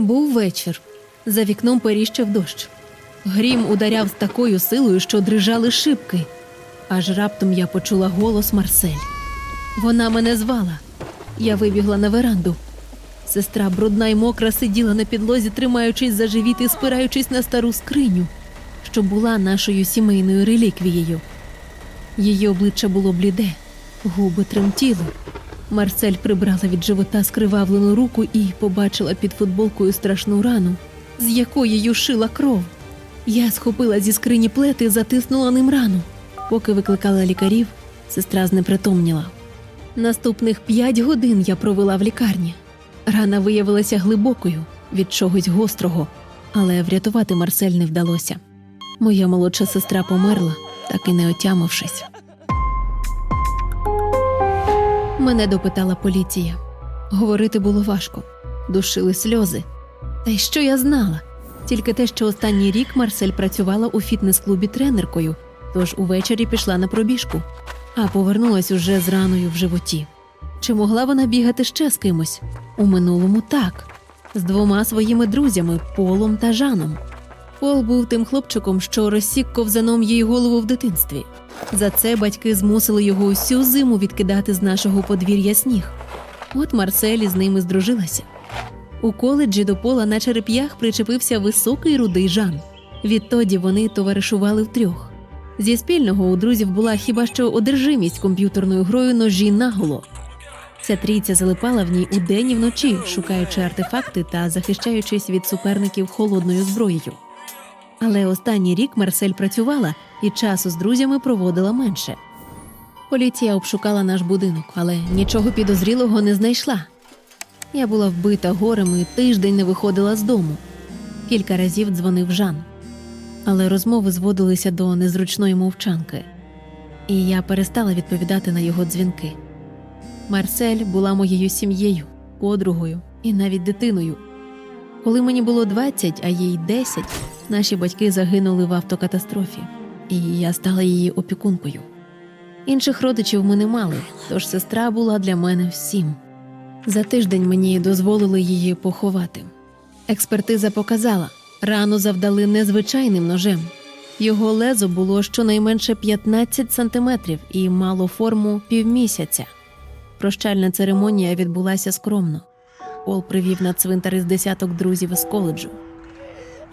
Був вечір. За вікном періщав дощ. Грім ударяв з такою силою, що дрижали шибки. Аж раптом я почула голос Марсель. Вона мене звала. Я вибігла на веранду. Сестра брудна й мокра сиділа на підлозі, тримаючись за живіт і спираючись на стару скриню, що була нашою сімейною реліквією. Її обличчя було бліде, губи тремтіли. Марсель прибрала від живота скривавлену руку і побачила під футболкою страшну рану, з якої юшила кров. Я схопила зі скрині плети і затиснула ним рану. Поки викликала лікарів, сестра знепритомніла. Наступних п'ять годин я провела в лікарні. Рана виявилася глибокою від чогось гострого, але врятувати Марсель не вдалося. Моя молодша сестра померла, так і не отямившись. Мене допитала поліція. Говорити було важко, душили сльози. Та й що я знала? Тільки те, що останній рік Марсель працювала у фітнес-клубі тренеркою, тож увечері пішла на пробіжку, а повернулась уже з раною в животі. Чи могла вона бігати ще з кимось? У минулому так, з двома своїми друзями Полом та Жаном. Пол був тим хлопчиком, що розсік ковзаном їй голову в дитинстві. За це батьки змусили його усю зиму відкидати з нашого подвір'я сніг. От Марселі з ними здружилася. У коледжі до пола на череп'ях причепився високий рудий Жан. Відтоді вони товаришували втрьох. Зі спільного у друзів була хіба що одержимість комп'ютерною грою ножі наголо. Ця трійця залипала в ній удень і вночі, шукаючи артефакти та захищаючись від суперників холодною зброєю. Але останній рік Марсель працювала і часу з друзями проводила менше. Поліція обшукала наш будинок, але нічого підозрілого не знайшла. Я була вбита горем і тиждень не виходила з дому. Кілька разів дзвонив Жан. Але розмови зводилися до незручної мовчанки, і я перестала відповідати на його дзвінки. Марсель була моєю сім'єю, подругою і навіть дитиною. Коли мені було 20, а їй 10, наші батьки загинули в автокатастрофі, і я стала її опікункою. Інших родичів ми не мали, тож сестра була для мене всім. За тиждень мені дозволили її поховати. Експертиза показала, рану завдали незвичайним ножем. Його лезо було щонайменше 15 сантиметрів і мало форму півмісяця. Прощальна церемонія відбулася скромно. Пол привів на цвинтар із десяток друзів із коледжу.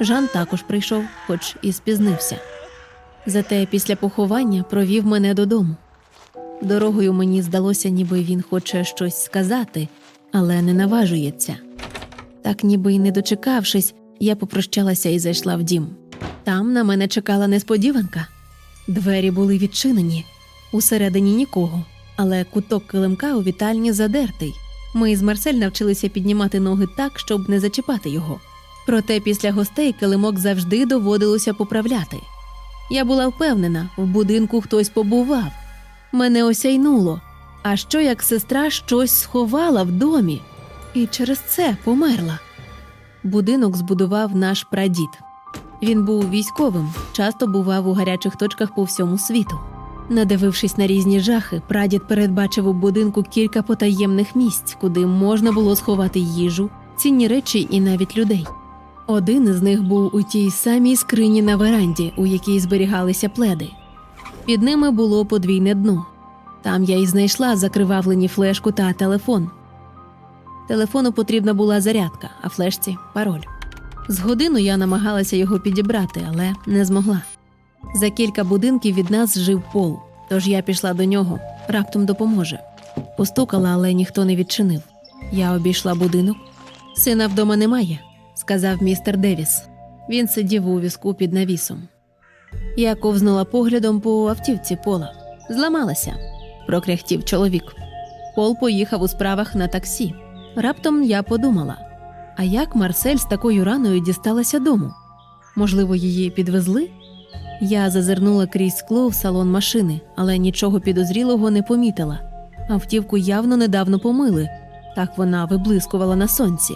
Жан також прийшов, хоч і спізнився. Зате після поховання провів мене додому. Дорогою мені здалося, ніби він хоче щось сказати, але не наважується. Так, ніби й не дочекавшись, я попрощалася і зайшла в дім. Там на мене чекала несподіванка. Двері були відчинені, усередині нікого, але куток килимка у вітальні задертий. Ми з Марсель навчилися піднімати ноги так, щоб не зачіпати його. Проте після гостей килимок завжди доводилося поправляти. Я була впевнена, в будинку хтось побував. Мене осяйнуло. А що як сестра щось сховала в домі і через це померла? Будинок збудував наш прадід. Він був військовим, часто бував у гарячих точках по всьому світу. Надивившись на різні жахи, прадід передбачив у будинку кілька потаємних місць, куди можна було сховати їжу, цінні речі і навіть людей. Один із них був у тій самій скрині на веранді, у якій зберігалися пледи. Під ними було подвійне дно. Там я й знайшла закривавлені флешку та телефон. Телефону потрібна була зарядка, а флешці пароль. З годину я намагалася його підібрати, але не змогла. За кілька будинків від нас жив пол, тож я пішла до нього, раптом допоможе. Постукала, але ніхто не відчинив. Я обійшла будинок. Сина вдома немає, сказав містер Девіс. Він сидів у візку під навісом. Я ковзнула поглядом по автівці пола. Зламалася, прокряхтів чоловік. Пол поїхав у справах на таксі. Раптом я подумала: а як Марсель з такою раною дісталася дому? Можливо, її підвезли? Я зазирнула крізь скло в салон машини, але нічого підозрілого не помітила. Автівку явно недавно помили, так вона виблискувала на сонці.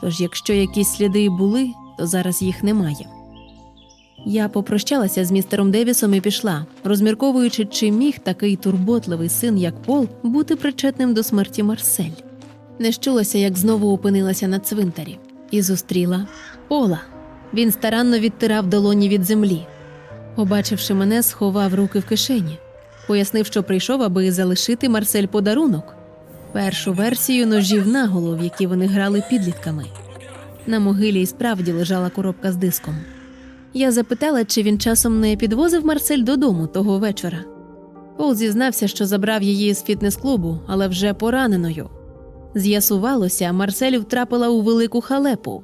Тож, якщо якісь сліди й були, то зараз їх немає. Я попрощалася з містером Девісом і пішла, розмірковуючи, чи міг такий турботливий син, як Пол, бути причетним до смерті Марсель. Не щулася, як знову опинилася на цвинтарі. і зустріла Пола. Він старанно відтирав долоні від землі. Побачивши мене, сховав руки в кишені, пояснив, що прийшов, аби залишити Марсель подарунок першу версію ножів наголов, які вони грали підлітками. На могилі і справді лежала коробка з диском. Я запитала, чи він часом не підвозив Марсель додому того вечора. Пол зізнався, що забрав її з фітнес-клубу, але вже пораненою. З'ясувалося, Марсель втрапила у велику халепу.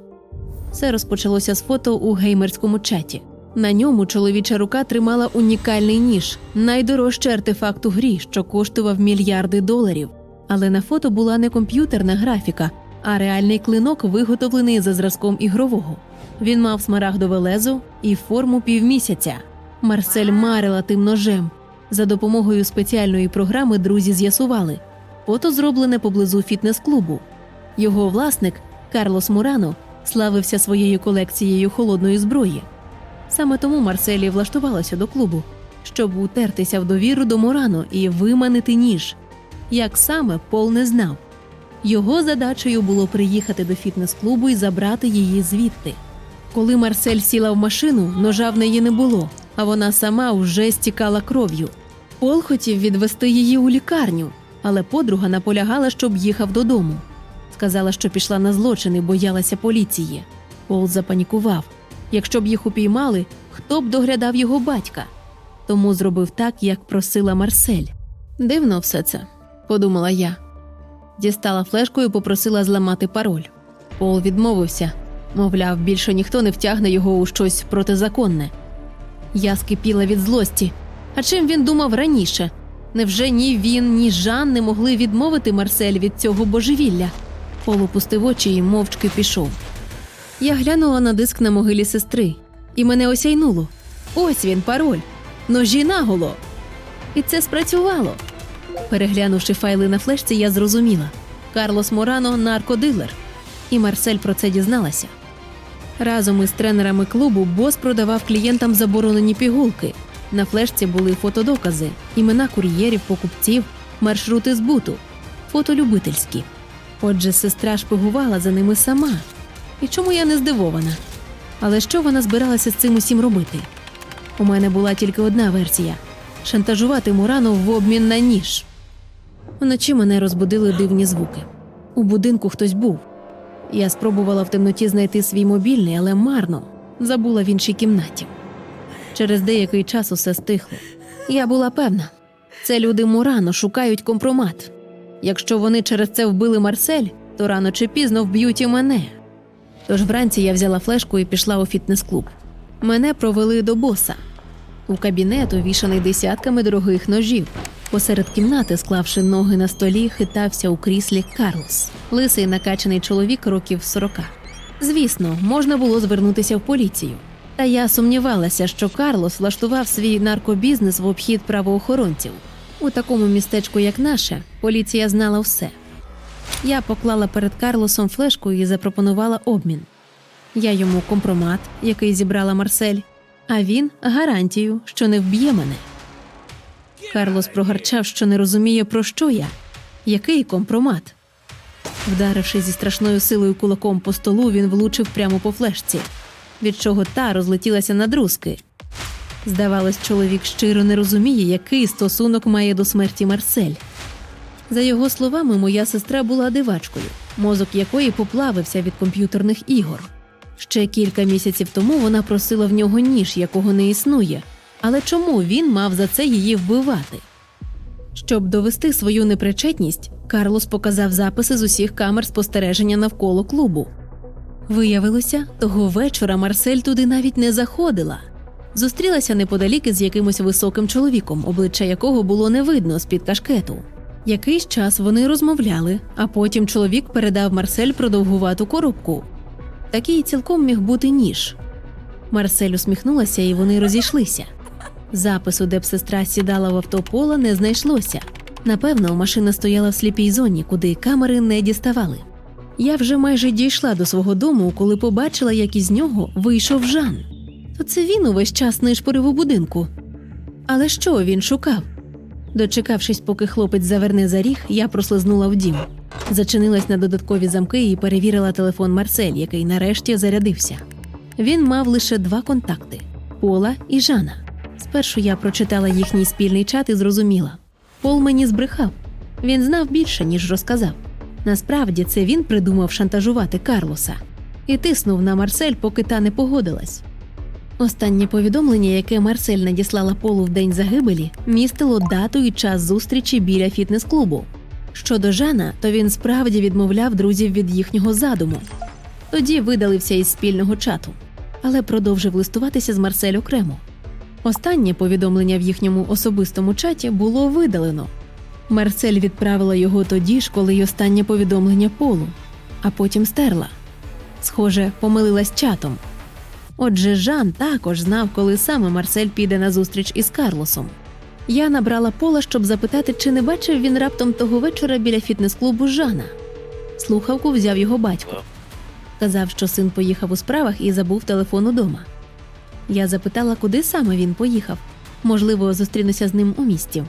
Все розпочалося з фото у геймерському чаті. На ньому чоловіча рука тримала унікальний ніж, найдорожчий артефакт у грі, що коштував мільярди доларів. Але на фото була не комп'ютерна графіка, а реальний клинок, виготовлений за зразком ігрового. Він мав смарагдове лезо і форму півмісяця. Марсель марила тим ножем. За допомогою спеціальної програми друзі з'ясували фото зроблене поблизу фітнес-клубу. Його власник Карлос Мурано славився своєю колекцією холодної зброї. Саме тому Марселі влаштувалася до клубу, щоб утертися в довіру до Мурано і виманити ніж. Як саме Пол не знав. Його задачею було приїхати до фітнес-клубу і забрати її звідти. Коли Марсель сіла в машину, ножа в неї не було, а вона сама вже стікала кров'ю. Пол хотів відвести її у лікарню, але подруга наполягала, щоб їхав додому. Сказала, що пішла на злочин і боялася поліції. Пол запанікував. Якщо б їх упіймали, хто б доглядав його батька? Тому зробив так, як просила Марсель. Дивно все це, подумала я. Дістала флешку і попросила зламати пароль. Пол відмовився, мовляв, більше ніхто не втягне його у щось протизаконне. Я скипіла від злості. А чим він думав раніше? Невже ні він, ні Жан не могли відмовити Марсель від цього божевілля? Пол опустив очі і мовчки пішов. Я глянула на диск на могилі сестри, і мене осяйнуло. Ось він, пароль. Ножі наголо. І це спрацювало. Переглянувши файли на флешці, я зрозуміла. Карлос Морано наркодилер. І Марсель про це дізналася. Разом із тренерами клубу бос продавав клієнтам заборонені пігулки. На флешці були фотодокази, імена кур'єрів, покупців, маршрути збуту, фото любительські. Отже, сестра шпигувала за ними сама. І чому я не здивована? Але що вона збиралася з цим усім робити? У мене була тільки одна версія шантажувати Мурану в обмін на ніж. Вночі мене розбудили дивні звуки. У будинку хтось був. Я спробувала в темноті знайти свій мобільний, але марно забула в іншій кімнаті. Через деякий час усе стихло. Я була певна, це люди Мурано шукають компромат. Якщо вони через це вбили Марсель, то рано чи пізно вб'ють і мене. Тож вранці я взяла флешку і пішла у фітнес-клуб. Мене провели до боса. У кабінет, увішаний десятками дорогих ножів. Посеред кімнати, склавши ноги на столі, хитався у кріслі Карлос, лисий накачаний чоловік років сорока. Звісно, можна було звернутися в поліцію. Та я сумнівалася, що Карлос влаштував свій наркобізнес в обхід правоохоронців. У такому містечку, як наше, поліція знала все. Я поклала перед Карлосом флешку і запропонувала обмін. Я йому компромат, який зібрала Марсель, а він гарантію, що не вб'є мене. Карлос прогарчав, що не розуміє, про що я, який компромат. Вдаривши зі страшною силою кулаком по столу, він влучив прямо по флешці, від чого та розлетілася на друзки. Здавалось, чоловік щиро не розуміє, який стосунок має до смерті Марсель. За його словами, моя сестра була дивачкою, мозок якої поплавився від комп'ютерних ігор. Ще кілька місяців тому вона просила в нього ніж, якого не існує. Але чому він мав за це її вбивати? Щоб довести свою непричетність, Карлос показав записи з усіх камер спостереження навколо клубу. Виявилося, того вечора Марсель туди навіть не заходила. Зустрілася неподалік із якимось високим чоловіком, обличчя якого було не видно з-під кашкету. Якийсь час вони розмовляли, а потім чоловік передав Марсель продовгувату коробку. Такий цілком міг бути ніж. Марсель усміхнулася, і вони розійшлися. Запису, де б сестра сідала в авто пола, не знайшлося. Напевно, машина стояла в сліпій зоні, куди камери не діставали. Я вже майже дійшла до свого дому, коли побачила, як із нього вийшов Жан. То це він увесь час нишпорив у будинку. Але що він шукав? Дочекавшись, поки хлопець заверне за ріг, я прослизнула в дім. Зачинилась на додаткові замки і перевірила телефон Марсель, який нарешті зарядився. Він мав лише два контакти Пола і Жана. Спершу я прочитала їхній спільний чат і зрозуміла. Пол мені збрехав. Він знав більше, ніж розказав. Насправді це він придумав шантажувати Карлоса і тиснув на Марсель, поки та не погодилась. Останнє повідомлення, яке Марсель надіслала Полу в день загибелі, містило дату і час зустрічі біля фітнес-клубу. Щодо Жана, то він справді відмовляв друзів від їхнього задуму. Тоді видалився із спільного чату, але продовжив листуватися з Марсель окремо. Останнє повідомлення в їхньому особистому чаті було видалено. Марсель відправила його тоді ж, коли й останнє повідомлення Полу, а потім стерла. Схоже, помилилась чатом. Отже, Жан також знав, коли саме Марсель піде на зустріч із Карлосом. Я набрала пола, щоб запитати, чи не бачив він раптом того вечора біля фітнес-клубу Жана. Слухавку взяв його батько. Казав, що син поїхав у справах і забув телефон удома. Я запитала, куди саме він поїхав. Можливо, зустрінуся з ним у місті.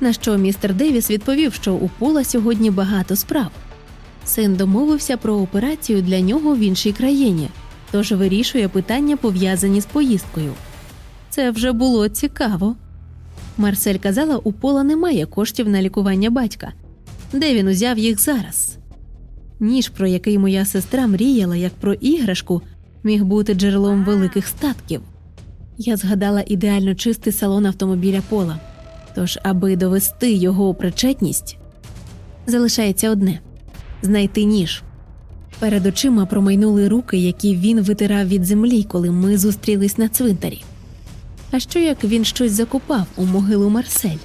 На що містер Девіс відповів, що у Пола сьогодні багато справ. Син домовився про операцію для нього в іншій країні, тож вирішує питання, пов'язані з поїздкою. Це вже було цікаво. Марсель казала, у Пола немає коштів на лікування батька. Де він узяв їх зараз? Ніж, про який моя сестра мріяла, як про іграшку, міг бути джерелом великих статків. Я згадала ідеально чистий салон автомобіля Пола. Тож, аби довести його причетність, залишається одне знайти ніж. Перед очима промайнули руки, які він витирав від землі, коли ми зустрілись на цвинтарі. А що як він щось закопав у могилу Марсель?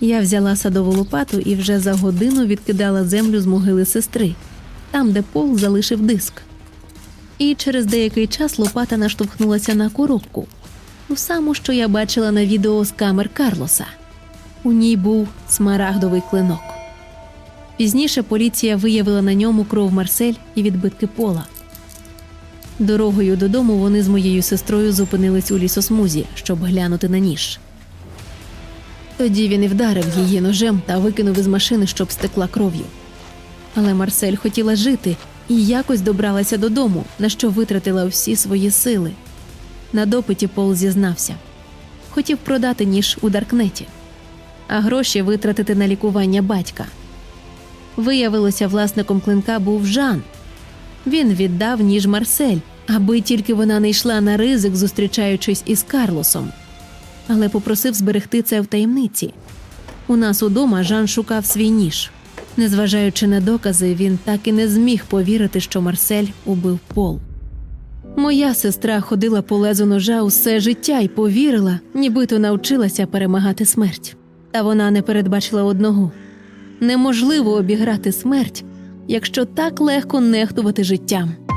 Я взяла садову лопату і вже за годину відкидала землю з могили сестри, там, де пол залишив диск. І через деякий час лопата наштовхнулася на коробку, ту саму, що я бачила на відео з камер Карлоса. У ній був смарагдовий клинок. Пізніше поліція виявила на ньому кров Марсель і відбитки пола. Дорогою додому вони з моєю сестрою зупинились у лісосмузі, щоб глянути на ніж. Тоді він і вдарив її ножем та викинув із машини, щоб стекла кров'ю. Але Марсель хотіла жити і якось добралася додому, на що витратила всі свої сили. На допиті Пол зізнався хотів продати ніж у Даркнеті, а гроші витратити на лікування батька. Виявилося, власником клинка був Жан. Він віддав ніж Марсель, аби тільки вона не йшла на ризик, зустрічаючись із Карлосом, але попросив зберегти це в таємниці. У нас удома Жан шукав свій ніж. Незважаючи на докази, він так і не зміг повірити, що Марсель убив Пол. Моя сестра ходила по лезу ножа усе життя і повірила, нібито навчилася перемагати смерть. Та вона не передбачила одного неможливо обіграти смерть, якщо так легко нехтувати життям.